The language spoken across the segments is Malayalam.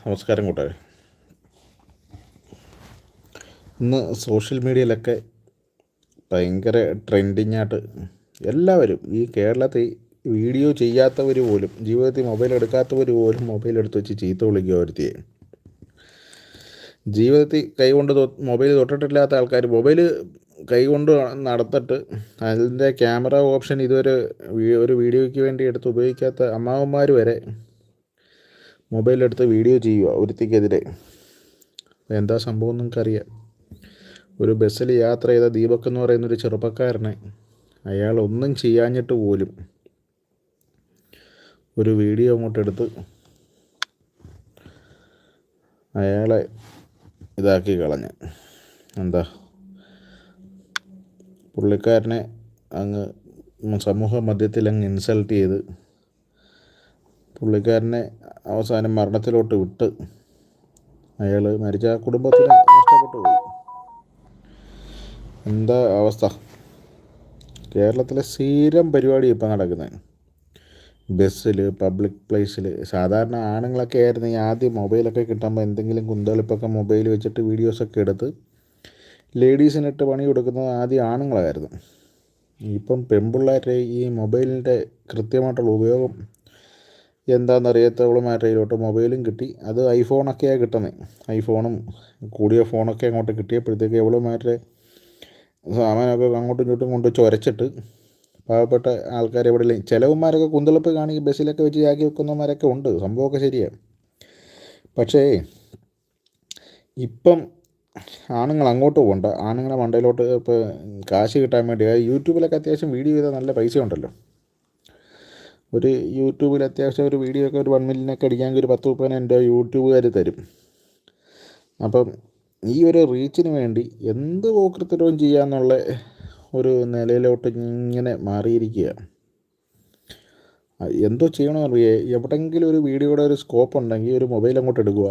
നമസ്കാരം കൂട്ടുകാരെ ഇന്ന് സോഷ്യൽ മീഡിയയിലൊക്കെ ഭയങ്കര ട്രെൻഡിങ് ആയിട്ട് എല്ലാവരും ഈ കേരളത്തിൽ വീഡിയോ ചെയ്യാത്തവർ പോലും ജീവിതത്തിൽ മൊബൈൽ എടുക്കാത്തവർ പോലും മൊബൈൽ എടുത്ത് വെച്ച് ചീത്ത വിളിക്കുക ഒരുത്തിയെ ജീവിതത്തിൽ കൈകൊണ്ട് മൊബൈൽ തൊട്ടിട്ടില്ലാത്ത ആൾക്കാർ മൊബൈൽ കൈകൊണ്ട് നടത്തിട്ട് അതിന്റെ ക്യാമറ ഓപ്ഷൻ ഇതുവരെ ഒരു വീഡിയോയ്ക്ക് വേണ്ടി എടുത്ത് ഉപയോഗിക്കാത്ത അമ്മാവന്മാർ വരെ മൊബൈലെടുത്ത് വീഡിയോ ചെയ്യുക ഒരുത്തിക്കെതിരെ. എന്താ സംഭവം നിങ്ങൾക്കറിയാം. ഒരു ബസ്സിൽ യാത്ര ചെയ്ത ദീപക് എന്ന് പറയുന്ന ഒരു ചെറുപ്പക്കാരനെ അയാൾ ഒന്നും ചെയ്യാഞ്ഞിട്ട് പോലും ഒരു വീഡിയോ അങ്ങോട്ടെടുത്ത് അയാളെ ഇതാക്കി കളഞ്ഞ്. എന്താ? പുള്ളിക്കാരനെ അങ്ങ് സമൂഹ മധ്യത്തിൽ അങ്ങ് ഇൻസൾട്ട് ചെയ്ത് പുള്ളിക്കാരനെ അവസാനം മരണത്തിലോട്ട് വിട്ട് അയാൾ മരിച്ച കുടുംബത്തിന് നഷ്ടപ്പെട്ടു പോയി. എന്താ അവസ്ഥ? കേരളത്തിലെ സ്ഥിരം പരിപാടി ഇപ്പം നടക്കുന്നത് ബസ്സിൽ പബ്ലിക് പ്ലേസിൽ സാധാരണ ആണുങ്ങളൊക്കെ ആയിരുന്നു ഈ ആദ്യം മൊബൈലൊക്കെ കിട്ടുമ്പോൾ എന്തെങ്കിലും കുന്തളിപ്പൊക്കെ മൊബൈൽ വെച്ചിട്ട് വീഡിയോസൊക്കെ എടുത്ത് ലേഡീസിനിട്ട് പണി കൊടുക്കുന്നത് ആദ്യം ആണുങ്ങളായിരുന്നു. ഇപ്പം പെൺപിള്ളേരുടെ ഈ മൊബൈലിന്റെ കൃത്യമായിട്ടുള്ള ഉപയോഗം എന്താണെന്നറിയാത്തവളുമാരുടെ മാറ്റയിലോട്ട് മൊബൈലും കിട്ടി. അത് ഐഫോണൊക്കെയാണ് കിട്ടുന്നത് ഐഫോണും കൂടിയ ഫോണൊക്കെ അങ്ങോട്ട് കിട്ടിയപ്പോഴത്തേക്ക് എവളും മാറ്റ സാമാനമൊക്കെ അങ്ങോട്ടും ഇങ്ങോട്ടും കൊണ്ട് ചൊരച്ചിട്ട് പാവപ്പെട്ട ആൾക്കാർ എവിടെ ചിലവന്മാരൊക്കെ കുന്തളപ്പ് കാണി ബസ്സിലൊക്കെ വെച്ച് ചാക്കി വെക്കുന്നവന്മാരൊക്കെ ഉണ്ട്. സംഭവമൊക്കെ ശരിയാണ് പക്ഷേ ഇപ്പം ആണുങ്ങൾ അങ്ങോട്ട് പോകണ്ട. ആണുങ്ങളെ മണ്ടയിലോട്ട് ഇപ്പോൾ കാശ് കിട്ടാൻ വേണ്ടി യൂട്യൂബിലൊക്കെ അത്യാവശ്യം വീഡിയോ ചെയ്താൽ നല്ല പൈസ ഉണ്ടല്ലോ ഒരു യൂട്യൂബിൽ അത്യാവശ്യം ഒരു വീഡിയോ ഒക്കെ ഒരു വൺ മില്യനൊക്കെ അടിക്കാമെങ്കിൽ ഒരു പത്ത് മുപ്പതിന് എന്റെ യൂട്യൂബുകാർ തരും. അപ്പം ഈ ഒരു റീച്ചിന് വേണ്ടി എന്ത് പോക്കൃത്തരവും ചെയ്യാന്നുള്ള ഒരു നിലയിലോട്ട് ഇങ്ങനെ മാറിയിരിക്കുക. എന്തോ ചെയ്യണമെന്ന് അറിയേ എവിടെയെങ്കിലും ഒരു വീഡിയോയുടെ ഒരു സ്കോപ്പ് ഉണ്ടെങ്കിൽ ഒരു മൊബൈൽ അങ്ങോട്ട് എടുക്കുക.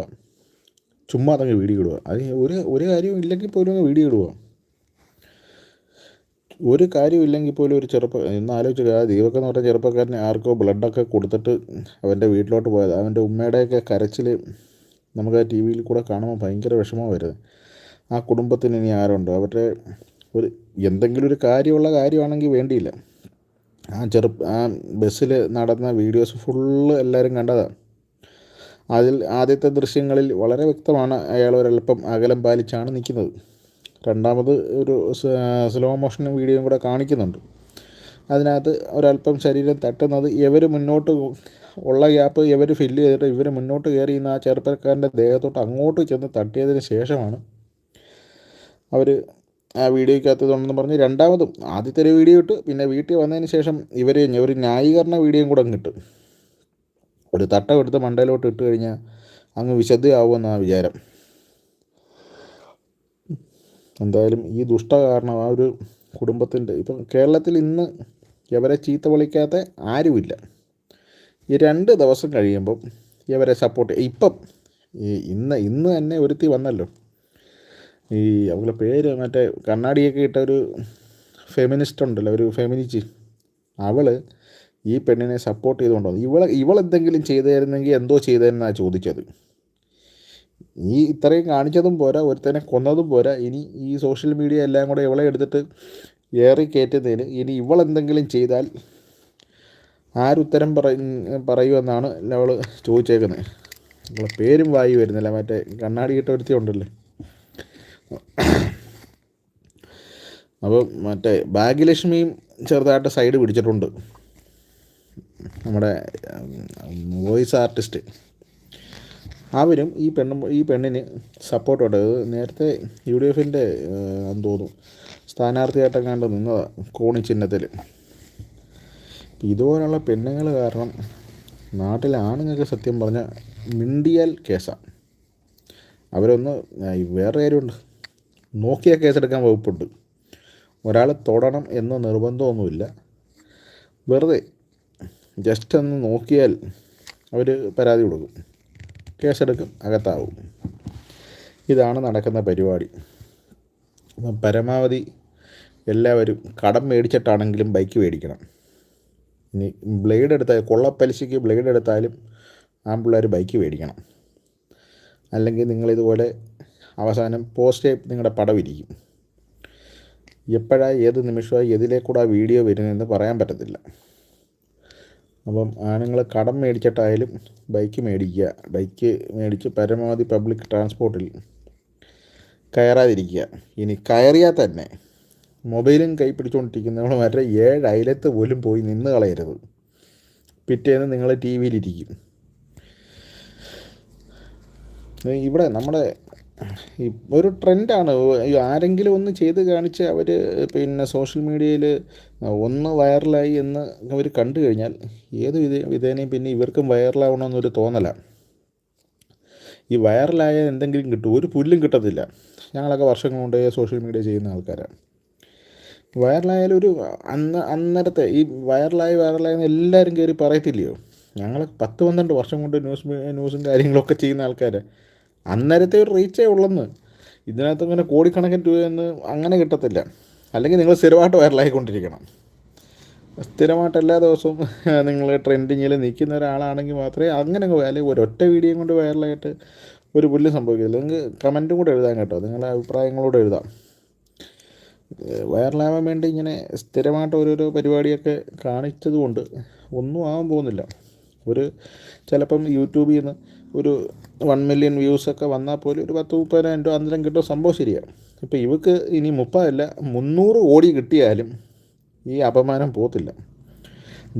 ചുമ്മാ അതങ്ങ് വീഡിയോ ഇടുക. അത് ഒരു ഒരു കാര്യവും ഇല്ലെങ്കിൽ പോലും വീഡിയോ ഇടുക. ഒരു കാര്യമില്ലെങ്കിൽ പോലും ഒരു ചെറുപ്പ ഇന്ന് ആലോചിച്ച് ആ ദീപക് എന്ന് പറഞ്ഞ ചെറുപ്പക്കാരന് ആർക്കോ ബ്ലഡൊക്കെ കൊടുത്തിട്ട് അവന്റെ വീട്ടിലോട്ട് പോയത്. അവന്റെ ഉമ്മയുടെയൊക്കെ കരച്ചിൽ നമുക്ക് ആ ടി വിയിൽ കൂടെ കാണുമ്പോൾ ഭയങ്കര വിഷമം വരുന്നത്. ആ കുടുംബത്തിന് ഇനി ആരുണ്ടോ? അവരുടെ ഒരു എന്തെങ്കിലും ഒരു കാര്യമുള്ള കാര്യമാണെങ്കിൽ വേണ്ടിയില്ല. ആ ചെറു ആ ബസ്സിൽ നടന്ന വീഡിയോസ് ഫുള്ള് എല്ലാവരും കണ്ടതാണ് അതിൽ ആദ്യത്തെ ദൃശ്യങ്ങളിൽ വളരെ വ്യക്തമാണ് അയാൾ ഒരല്പം അകലം പാലിച്ചാണ് നിൽക്കുന്നത്. രണ്ടാമത് ഒരു സ്ലോ മോഷൻ വീഡിയോയും കൂടെ കാണിക്കുന്നുണ്ട്. അതിനകത്ത് ഒരല്പം ശരീരം തട്ടുന്നത് ഇവർ മുന്നോട്ട് ഉള്ള ഗ്യാപ്പ് ഇവർ ഫില്ല് ചെയ്തിട്ട് ഇവർ മുന്നോട്ട് കയറി ആ ചെറുപ്പക്കാരന്റെ ദേഹത്തോട്ട് അങ്ങോട്ട് ചെന്ന് തട്ടിയതിന് ശേഷമാണ് അവർ ആ വീഡിയോയ്ക്കകത്ത് ഇതുണ്ടെന്ന് പറഞ്ഞ് രണ്ടാമതും ആദ്യത്തെ ഒരു വീഡിയോ ഇട്ട് പിന്നെ വീട്ടിൽ വന്നതിന് ശേഷം ഇവർ ഒരു ന്യായീകരണ വീഡിയോയും കൂടെ അങ്ങിട്ട് ഒരു തട്ടം എടുത്ത് മണ്ടയിലോട്ട് ഇട്ട് കഴിഞ്ഞാൽ അങ്ങ് വിശദ്ധയാവുമെന്നാണ് വിചാരം. എന്തായാലും ഈ ദുഷ്ട കാരണം ആ ഒരു കുടുംബത്തിന്റെ ഇപ്പം കേരളത്തിൽ ഇന്ന് ഇവരെ ചീത്ത വിളിക്കാത്ത ആരുമില്ല. ഈ രണ്ട് ദിവസം കഴിയുമ്പം ഇവരെ സപ്പോർട്ട് ഇപ്പം ഈ ഇന്ന് ഇന്ന് തന്നെ ഒരുത്തി വന്നല്ലോ. ഈ അവളുടെ പേര് മറ്റേ കണ്ണാടിയൊക്കെ ഇട്ട ഒരു ഫെമിനിസ്റ്റ് ഉണ്ടല്ലോ ഒരു ഫെമിനിസ്റ്റ് അവൾ ഈ പെണ്ണിനെ സപ്പോർട്ട് ചെയ്തുകൊണ്ട് വന്നു. ഇവൾ ഇവളെന്തെങ്കിലും ചെയ്തായിരുന്നെങ്കിൽ എന്തോ ചെയ്തതെന്നാണ് ചോദിച്ചത്. ഈ ഇത്രയും കാണിച്ചതും പോരാ ഒരുത്തനെ കൊന്നതും പോരാ. ഇനി ഈ സോഷ്യൽ മീഡിയ എല്ലാം കൂടെ ഇവളെ എടുത്തിട്ട് ഏറി കയറ്റുന്നതിന് ഇനി ഇവളെന്തെങ്കിലും ചെയ്താൽ ആരുത്തരം പറ പറയുമെന്നാണ് അവൾ ചോദിച്ചേക്കുന്നത് അവളെ പേരും വായി വരുന്നില്ല. മറ്റേ കണ്ണാടി ഇട്ട ഒരുത്തി ഉണ്ടല്ലേ? അപ്പോൾ മറ്റേ ഭാഗ്യലക്ഷ്മിയും ചെറുതായിട്ട് സൈഡ് പിടിച്ചിട്ടുണ്ട്. നമ്മുടെ വോയിസ് ആർട്ടിസ്റ്റ് അവരും ഈ പെണ്ണും ഈ പെണ്ണിന് സപ്പോർട്ടുണ്ട് നേരത്തെ യു ഡി എഫിന്റെ എന്ന് തോന്നുന്നു. സ്ഥാനാർത്ഥിയായിട്ടെങ്ങാണ്ട് നിന്നതാണ് കോണി ചിഹ്നത്തിൽ ഇതുപോലുള്ള പെണ്ണുങ്ങൾ കാരണം നാട്ടിലെ ആണുങ്ങൾക്ക് സത്യം പറഞ്ഞാൽ മിണ്ടിയാൽ കേസാണ് അവരൊന്ന് വേറെ കാര്യമുണ്ട്. നോക്കിയാൽ കേസെടുക്കാൻ വകുപ്പുണ്ട്. ഒരാൾ തൊടണം എന്ന നിർബന്ധമൊന്നുമില്ല. വെറുതെ ജസ്റ്റ് ഒന്ന് നോക്കിയാൽ അവർ പരാതി കൊടുക്കും. കേസെടുക്കും അകത്താവും. ഇതാണ് നടക്കുന്ന പരിപാടി. പരമാവധി എല്ലാവരും കടം മേടിച്ചിട്ടാണെങ്കിലും ബൈക്ക് മേടിക്കണം. ഇനി ബ്ലേഡ് എടുത്താൽ കൊള്ളപ്പലിശയ്ക്ക് ബ്ലേഡ് എടുത്താലും ആമ്പിള്ളേർ ബൈക്ക് മേടിക്കണം. അല്ലെങ്കിൽ നിങ്ങളിതുപോലെ അവസാനം പോസ്റ്റ് നിങ്ങളുടെ പടം ഇരിക്കും. എപ്പോഴാണ് ഏത് നിമിഷമാണ് എതിലേക്കൂടെ വീഡിയോ വരുന്നതെന്ന് പറയാൻ പറ്റത്തില്ല. അപ്പം ആണുങ്ങൾ കടം മേടിച്ചിട്ടായാലും ബൈക്ക് മേടിക്കുക. ബൈക്ക് മേടിച്ച് പരമാവധി പബ്ലിക് ട്രാൻസ്പോർട്ടിൽ കയറാതിരിക്കുക. ഇനി കയറിയാൽ തന്നെ മൊബൈലും കൈ പിടിച്ചുകൊണ്ടിരിക്കുന്നവൾ വരെ ഏഴ് അയലത്ത് പോലും പോയി നിന്ന് കളയരുത്. പിറ്റേന്ന് നിങ്ങൾ ടി വിയിലിരിക്കും ഇവിടെ നമ്മുടെ ഒരു ട്രെൻഡാണ് ആരെങ്കിലും ഒന്ന് ചെയ്ത് കാണിച്ച് അവർ പിന്നെ സോഷ്യൽ മീഡിയയിൽ ഒന്ന് വൈറലായി എന്ന് അവർ കണ്ടു കഴിഞ്ഞാൽ ഏത് വിധ വിധേനയും പിന്നെ ഇവർക്കും വൈറലാവണമെന്നൊരു തോന്നലാണ് ഈ വൈറലായ എന്തെങ്കിലും കിട്ടും ഒരു പുല്ലും കിട്ടത്തില്ല. ഞങ്ങളൊക്കെ വർഷങ്ങൾ കൊണ്ട് സോഷ്യൽ മീഡിയ ചെയ്യുന്ന ആൾക്കാരാണ് വൈറലായാലും ഒരു അന്ന് അന്നേരത്തെ ഈ വൈറലായി വൈറലായെന്ന് എല്ലാവരും കയറി പറയത്തില്ലയോ? ഞങ്ങൾ പത്ത് പന്ത്രണ്ട് വർഷം കൊണ്ട് ന്യൂസ് ന്യൂസും കാര്യങ്ങളൊക്കെ ചെയ്യുന്ന ആൾക്കാർ അന്നേരത്തെ ഒരു റീച്ചേ ഉള്ളെന്ന്. ഇതിനകത്ത് ഇങ്ങനെ കോടിക്കണക്കിന് രൂപയൊന്നും അങ്ങനെ കിട്ടത്തില്ല. അല്ലെങ്കിൽ നിങ്ങൾ സ്ഥിരമായിട്ട് വൈറലായിക്കൊണ്ടിരിക്കണം. സ്ഥിരമായിട്ട് എല്ലാ ദിവസവും നിങ്ങൾ ട്രെൻഡിങ്ങിൽ നിൽക്കുന്ന ഒരാളാണെങ്കിൽ മാത്രമേ അങ്ങനെ അല്ലെങ്കിൽ ഒരൊറ്റ വീഡിയോ കൊണ്ട് വൈറലായിട്ട് ഒരു പുല്ല് സംഭവിക്കില്ല നിങ്ങൾക്ക് കമന്റും കൂടെ എഴുതാൻ കേട്ടോ. നിങ്ങളുടെ അഭിപ്രായങ്ങളോട് എഴുതാം. വൈറലാവാൻ വേണ്ടി ഇങ്ങനെ സ്ഥിരമായിട്ട് ഓരോരോ പരിപാടിയൊക്കെ കാണിച്ചത് കൊണ്ട് ഒന്നും ആവാൻ പോകുന്നില്ല. ഒരു ചിലപ്പം യൂട്യൂബിൽ നിന്ന് ഒരു വൺ മില്യൺ വ്യൂസൊക്കെ വന്നാൽ പോലും ഒരു പത്ത് മുപ്പതിനായിരം രൂപ അന്നേരം കിട്ടും സംഭവം ശരിയാണ് ഇപ്പോൾ ഇവക്ക് ഇനി മുപ്പതല്ല മുന്നൂറ് കോടി കിട്ടിയാലും ഈ അപമാനം പോകത്തില്ല.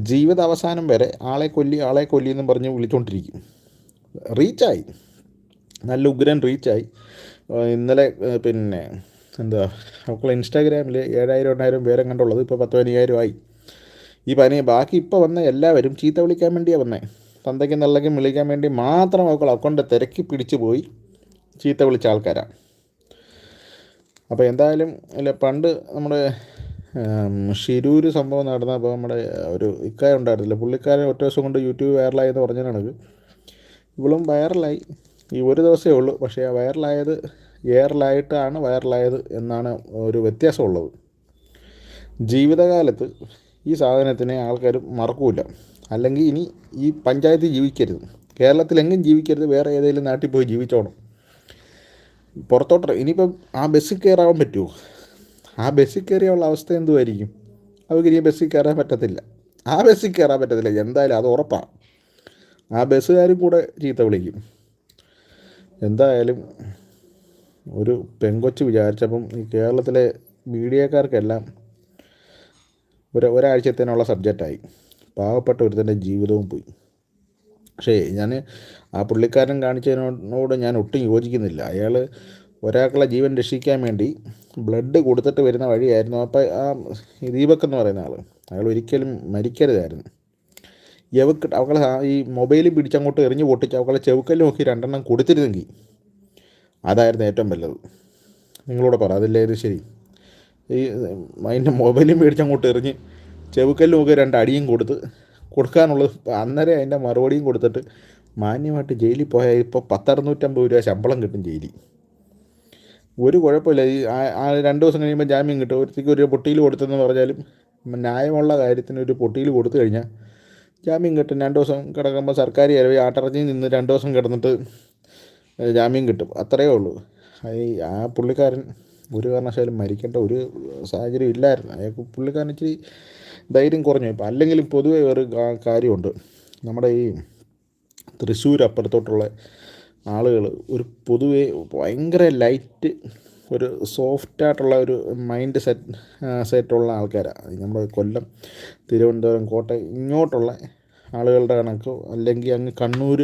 ജീവിത അവസാനം വരെ ആളെ കൊല്ലി ആളെ കൊല്ലി എന്നും പറഞ്ഞ് വിളിച്ചുകൊണ്ടിരിക്കും റീച്ചായി. നല്ല ഉഗ്രൻ റീച്ചായി. ഇന്നലെ പിന്നെ എന്താ അവക്കുള്ള ഇൻസ്റ്റാഗ്രാമിൽ ഏഴായിരം എണ്ണായിരം പേരെ കണ്ടുള്ളത് ഇപ്പോൾ പത്ത് പതിനയ്യായിരം ആയി. ഈ പനി ബാക്കി ഇപ്പോൾ വന്ന എല്ലാവരും ചീത്ത വിളിക്കാൻ വേണ്ടിയാണ് വന്നേ. തന്തയ്ക്കും നല്ലയ്ക്കും വിളിക്കാൻ വേണ്ടി മാത്രം അവക്കുള്ള അക്കൗണ്ട് തിരക്കി പിടിച്ചു പോയി ചീത്ത വിളിച്ച ആൾക്കാരാണ് അപ്പോൾ എന്തായാലും അല്ല പണ്ട് നമ്മുടെ ഷിരൂർ സംഭവം നടന്നപ്പോൾ നമ്മുടെ ഒരു ഇക്കായ ഉണ്ടായിരുന്നില്ല. പുള്ളിക്കാരൻ ഒറ്റ ദിവസം കൊണ്ട് യൂട്യൂബ് വൈറലായി എന്ന് പറഞ്ഞ കണക്ക്. ഇവളും വൈറലായി. ഈ ഒരു ദിവസമേ ഉള്ളൂ. പക്ഷേ ആ വൈറലായത് എയറിലായിട്ടാണ് വൈറലായത് എന്നാണ് ഒരു വ്യത്യാസമുള്ളത്. ജീവിതകാലത്ത് ഈ സാധനത്തിനെ ആൾക്കാർ മറക്കൂല. അല്ലെങ്കിൽ ഇനി ഈ പഞ്ചായത്ത് ജീവിക്കരുത്. കേരളത്തിലെങ്ങും ജീവിക്കരുത്. വേറെ ഏതെങ്കിലും നാട്ടിൽ പോയി ജീവിച്ചോണം. പുറത്തോട്ട് ഇനിയിപ്പം ആ ബസ്സിൽ കയറാൻ പറ്റുമോ? ആ ബസ്സിൽ കയറിയുള്ള അവസ്ഥ എന്തുമായിരിക്കും അവർക്ക് ഇനി ബസ്സിൽ കയറാൻ പറ്റത്തില്ല. ആ ബസ്സിൽ കയറാൻ പറ്റത്തില്ല. എന്തായാലും അത് ഉറപ്പാണ് ആ ബസ്സുകാരും കൂടെ ചീത്ത വിളിക്കും. എന്തായാലും ഒരു പെങ്കൊച്ച് വിചാരിച്ചപ്പം ഈ കേരളത്തിലെ മീഡിയക്കാർക്കെല്ലാം ഒരു ഒരാഴ്ചത്തേനുള്ള സബ്ജക്റ്റായി. പാവപ്പെട്ട ഒരുത്തന്റെ ജീവിതവും പോയി. പക്ഷേ ഞാൻ ആ പുള്ളിക്കാരൻ കാണിച്ചതിനോട് ഞാൻ ഒട്ടും യോജിക്കുന്നില്ല. അയാൾ ഒരാൾക്കുള്ള ജീവൻ രക്ഷിക്കാൻ വേണ്ടി ബ്ലഡ് കൊടുത്തിട്ട് വരുന്ന വഴിയായിരുന്നു അപ്പോൾ ആ ദീപക് എന്ന് പറയുന്ന ആൾ. അയാൾ ഒരിക്കലും മരിക്കരുതായിരുന്നു. യവക്ക് അവളെ ഈ മൊബൈലിൽ പിടിച്ചങ്ങോട്ട് എറിഞ്ഞ് പൊട്ടിച്ച് അവളെ ചെവുക്കല്ലും നോക്കി രണ്ടെണ്ണം കൊടുത്തിരുന്നെങ്കിൽ അതായിരുന്നു ഏറ്റവും വലുത്. നിങ്ങളോട് പറ അതില്ലായിരുന്നു ശരി? ഈ അതിന്റെ മൊബൈലും മേടിച്ചങ്ങോട്ട് എറിഞ്ഞ് ചെവുക്കല്ലും നോക്കി രണ്ട് അടിയും കൊടുത്ത് കൊടുക്കാനുള്ളത്. അന്നേരം അതിന്റെ മറുപടിയും കൊടുത്തിട്ട് മാന്യമായിട്ട് ജയിലിൽ പോയാൽ ഇപ്പോൾ പത്തറുന്നൂറ്റമ്പത് രൂപ ശമ്പളം കിട്ടും ജയിലിൽ. ഒരു കുഴപ്പമില്ല. ഈ രണ്ട് ദിവസം കഴിയുമ്പോൾ ജാമ്യം കിട്ടും. ഒരുത്തേക്ക് ഒരു പൊട്ടിയിൽ കൊടുത്തെന്ന് പറഞ്ഞാലും ന്യായമുള്ള കാര്യത്തിന് ഒരു പൊട്ടിയിൽ കൊടുത്തു കഴിഞ്ഞാൽ ജാമ്യം കിട്ടും. രണ്ട് ദിവസം കിടക്കുമ്പോൾ സർക്കാർ ചിലവ് ആട്ടിറച്ചി നിന്ന് രണ്ട് ദിവസം കിടന്നിട്ട് ജാമ്യം കിട്ടും. അത്രയേ ഉള്ളൂ. ഈ ആ പുള്ളിക്കാരൻ ഒരു കാരണവശാലും മരിക്കേണ്ട ഒരു സാഹചര്യം ഇല്ലായിരുന്നു. അയാൾക്ക് പുള്ളിക്കാരൻ ഇച്ചിരി ധൈര്യം കുറഞ്ഞു. ഇപ്പോൾ അല്ലെങ്കിലും പൊതുവെ ഒരു കാര്യമുണ്ട്. നമ്മുടെ ഈ തൃശ്ശൂർ അപ്പുറത്തോട്ടുള്ള ആളുകൾ ഒരു പൊതുവെ ഭയങ്കര ലൈറ്റ് ഒരു സോഫ്റ്റായിട്ടുള്ള ഒരു മൈൻഡ് സെറ്റ് സെറ്റുള്ള ആൾക്കാരാണ് നമ്മുടെ കൊല്ലം തിരുവനന്തപുരം കോട്ടയം ഇങ്ങോട്ടുള്ള ആളുകളുടെ കണക്കോ അല്ലെങ്കിൽ അങ്ങ് കണ്ണൂർ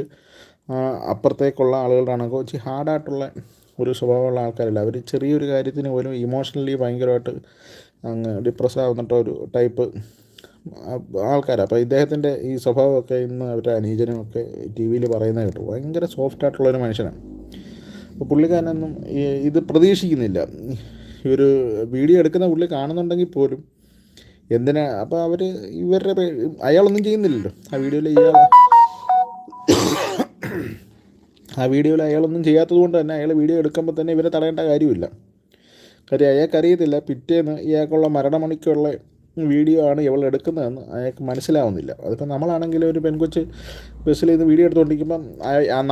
അപ്പുറത്തേക്കുള്ള ആളുകളുടെ കണക്കോ ഇച്ചിരി ഹാർഡായിട്ടുള്ള ഒരു സ്വഭാവമുള്ള ആൾക്കാരല്ല. അവർ ചെറിയൊരു കാര്യത്തിന് പോലും ഇമോഷണലി ഭയങ്കരമായിട്ട് അങ്ങ് ഡിപ്രസ് ആവുന്നിട്ട് ഒരു ടൈപ്പ് ആൾക്കാരാണ് അപ്പോൾ ഇദ്ദേഹത്തിന്റെ ഈ സ്വഭാവമൊക്കെ ഇന്ന് അവരുടെ അനുജനും ഒക്കെ ടി വിയിൽ പറയുന്നത് കേട്ടു. ഭയങ്കര സോഫ്റ്റ് ആയിട്ടുള്ളൊരു മനുഷ്യനാണ്. അപ്പോൾ പുള്ളിക്കാരനൊന്നും ഇത് പ്രതീക്ഷിക്കുന്നില്ല. ഈ ഒരു വീഡിയോ എടുക്കുന്ന പുള്ളി കാണുന്നുണ്ടെങ്കിൽ പോലും എന്തിനാ? അപ്പോൾ അവർ ഇവരുടെ അയാളൊന്നും ചെയ്യുന്നില്ലല്ലോ. ആ വീഡിയോയിൽ ഇയാൾ ആ വീഡിയോയിൽ അയാളൊന്നും ചെയ്യാത്തത് കൊണ്ട് തന്നെ അയാൾ വീഡിയോ എടുക്കുമ്പോൾ തന്നെ ഇവരെ തടയേണ്ട കാര്യമില്ല. കാര്യം അയാൾക്കറിയത്തില്ല പിറ്റേന്ന് ഇയാൾക്കുള്ള മരണമണിക്കുള്ള വീഡിയോ ആണ് ഇവൾ എടുക്കുന്നതെന്ന് അയാൾക്ക് മനസ്സിലാവുന്നില്ല. അതിപ്പോൾ നമ്മളാണെങ്കിൽ ഒരു പെൺകൊച്ച് ബസ്സിൽ ഇന്ന് വീഡിയോ എടുത്തുകൊണ്ടിരിക്കുമ്പം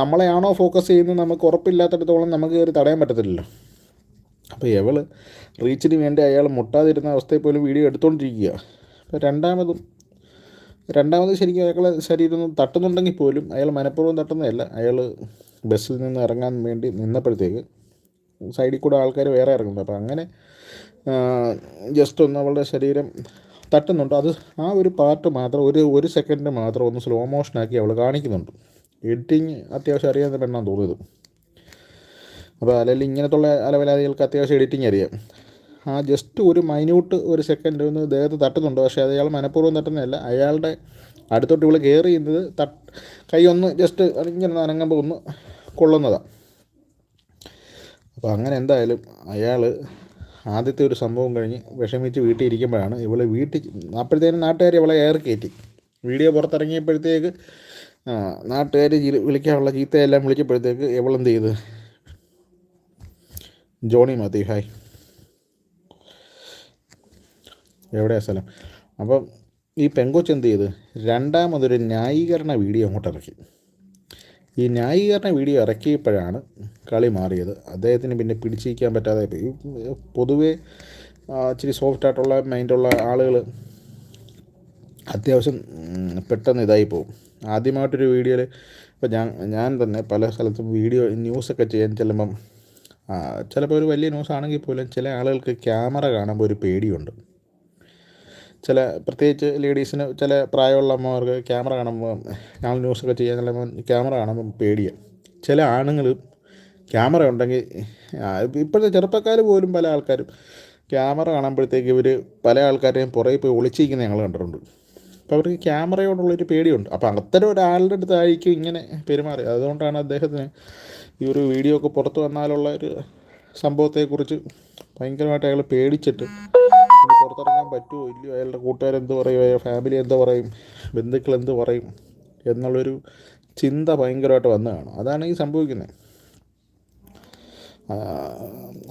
നമ്മളെയാണോ ഫോക്കസ് ചെയ്യുന്നത്? നമുക്ക് ഉറപ്പില്ലാത്തടത്തോളം നമുക്ക് കയറി തടയാൻ പറ്റത്തില്ലല്ലോ. അപ്പോൾ ഇവൾ റീച്ചിന് വേണ്ടി അയാൾ മുട്ടാതിരുന്ന അവസ്ഥയിൽ പോലും വീഡിയോ എടുത്തുകൊണ്ടിരിക്കുക. അപ്പോൾ രണ്ടാമതും രണ്ടാമത് ശരിക്കും അയാളെ ശരീരം തട്ടുന്നുണ്ടെങ്കിൽ പോലും അയാൾ മനഃപൂർവം തട്ടുന്നതല്ല. അയാൾ ബസ്സിൽ നിന്ന് ഇറങ്ങാൻ വേണ്ടി നിന്നപ്പോഴത്തേക്ക് സൈഡിൽ കൂടെ ആൾക്കാർ വേറെ ഇറങ്ങുന്നുണ്ട്. അപ്പോൾ അങ്ങനെ ജസ്റ്റ് ഒന്ന് അവളുടെ ശരീരം തട്ടുന്നുണ്ട്. അത് ആ ഒരു പാർട്ട് മാത്രം ഒരു ഒരു സെക്കൻഡ് മാത്രം ഒന്ന് സ്ലോ മോഷനാക്കി അവൾ കാണിക്കുന്നുണ്ട്. എഡിറ്റിങ് അത്യാവശ്യം അറിയാവുന്ന പെണ്ണാന്ന് തോന്നിയത് അപ്പോൾ അല്ലെങ്കിൽ ഇങ്ങനത്തുള്ള അലവലാദികൾക്ക് അത്യാവശ്യം എഡിറ്റിംഗ് അറിയാം. ആ ജസ്റ്റ് ഒരു മൈന്യൂട്ട് ഒരു സെക്കൻഡ് ഒന്ന് ദേഹത്ത് തട്ടുന്നുണ്ട്. പക്ഷേ അത് അയാൾ മനഃപൂർവം തട്ടുന്നതല്ല. അയാളുടെ അടുത്തോട്ട് ഇവൾ കയറി ചെയ്യുന്നത് തട്ട് കൈ ഒന്ന് ജസ്റ്റ് ഇങ്ങനെ അനങ്ങുമ്പോൾ ഒന്ന് കൊള്ളുന്നതാണ് അപ്പോൾ അങ്ങനെ എന്തായാലും അയാൾ ആദ്യത്തെ ഒരു സംഭവം കഴിഞ്ഞ് വിഷമിച്ച് വീട്ടിൽ ഇരിക്കുമ്പോഴാണ് ഇവൾ വീട്ടിൽ അപ്പോഴത്തേനും നാട്ടുകാർ ഇവളെ എയർ കയറ്റി വീഡിയോ പുറത്തിറങ്ങിയപ്പോഴത്തേക്ക് നാട്ടുകാർ വിളിക്കാനുള്ള ചീത്തയെല്ലാം വിളിച്ചപ്പോഴത്തേക്ക് ഇവളെന്ത് ചെയ്ത്? ജോണി മതി ഹായ് എവിടെയാ സ്ഥലം? അപ്പം ഈ പെങ്കൊച്ച് എന്ത് ചെയ്ത്? രണ്ടാമതൊരു ന്യായീകരണ വീഡിയോ അങ്ങോട്ട് ഇറക്കി. ഈ ന്യായീകരണ വീഡിയോ ഇറക്കിയപ്പോഴാണ് കളി മാറിയത്. അദ്ദേഹത്തിന് പിന്നെ പിടിച്ചിരിക്കാൻ പറ്റാതെ പൊതുവേ ഇച്ചിരി സോഫ്റ്റ് ആയിട്ടുള്ള മൈൻഡുള്ള ആളുകൾ അത്യാവശ്യം പെട്ടെന്ന് ഇതായി പോകും. ആദ്യമായിട്ടൊരു വീഡിയോയിൽ ഇപ്പോൾ ഞാൻ ഞാൻ തന്നെ പല സ്ഥലത്തും വീഡിയോ ന്യൂസൊക്കെ ചെയ്യാൻ ചെല്ലുമ്പം ചിലപ്പോൾ ഒരു വലിയ ന്യൂസ് ആണെങ്കിൽ പോലും ചില ആളുകൾക്ക് ക്യാമറ കാണുമ്പോൾ ഒരു പേടിയുണ്ട്. ചില പ്രത്യേകിച്ച് ലേഡീസിന് ചില പ്രായമുള്ള അമ്മമാർക്ക് ക്യാമറ കാണുമ്പോൾ ഞങ്ങൾ ന്യൂസൊക്കെ ചെയ്യാൻ ചിലപ്പോൾ ക്യാമറ കാണുമ്പോൾ പേടിയാണ് ചില ആണുങ്ങൾ ക്യാമറ ഉണ്ടെങ്കിൽ ഇപ്പോഴത്തെ ചെറുപ്പക്കാർ പോലും പല ആൾക്കാരും ക്യാമറ കാണുമ്പോഴത്തേക്ക് ഇവർ പല ആൾക്കാരെയും പുറകെ പോയി ഒളിച്ചിരിക്കുന്ന ഞങ്ങൾ കണ്ടിട്ടുണ്ട്. അപ്പോൾ അവർക്ക് ക്യാമറയോടുള്ളൊരു പേടിയുണ്ട്. അപ്പോൾ അത്തരം ഒരാളുടെ അടുത്തായിരിക്കും ഇങ്ങനെ പെരുമാറി അതുകൊണ്ടാണ് അദ്ദേഹത്തിന് ഈ ഒരു വീഡിയോ ഒക്കെ പുറത്തു വന്നാലുള്ള ഒരു സംഭവത്തെക്കുറിച്ച് ഭയങ്കരമായിട്ട് അയാൾ പേടിച്ചിട്ട് പുറത്തിറങ്ങാൻ പറ്റുമോ ഇല്ലയോ? അയാളുടെ കൂട്ടുകാരെന്ത് പറയും? അയാളുടെ ഫാമിലി എന്ത് പറയും? ബന്ധുക്കൾ എന്ത് പറയും? എന്നുള്ളൊരു ചിന്ത ഭയങ്കരമായിട്ട് വന്നു വന്നതാണ് അതാണ് ഈ സംഭവിക്കുന്നത്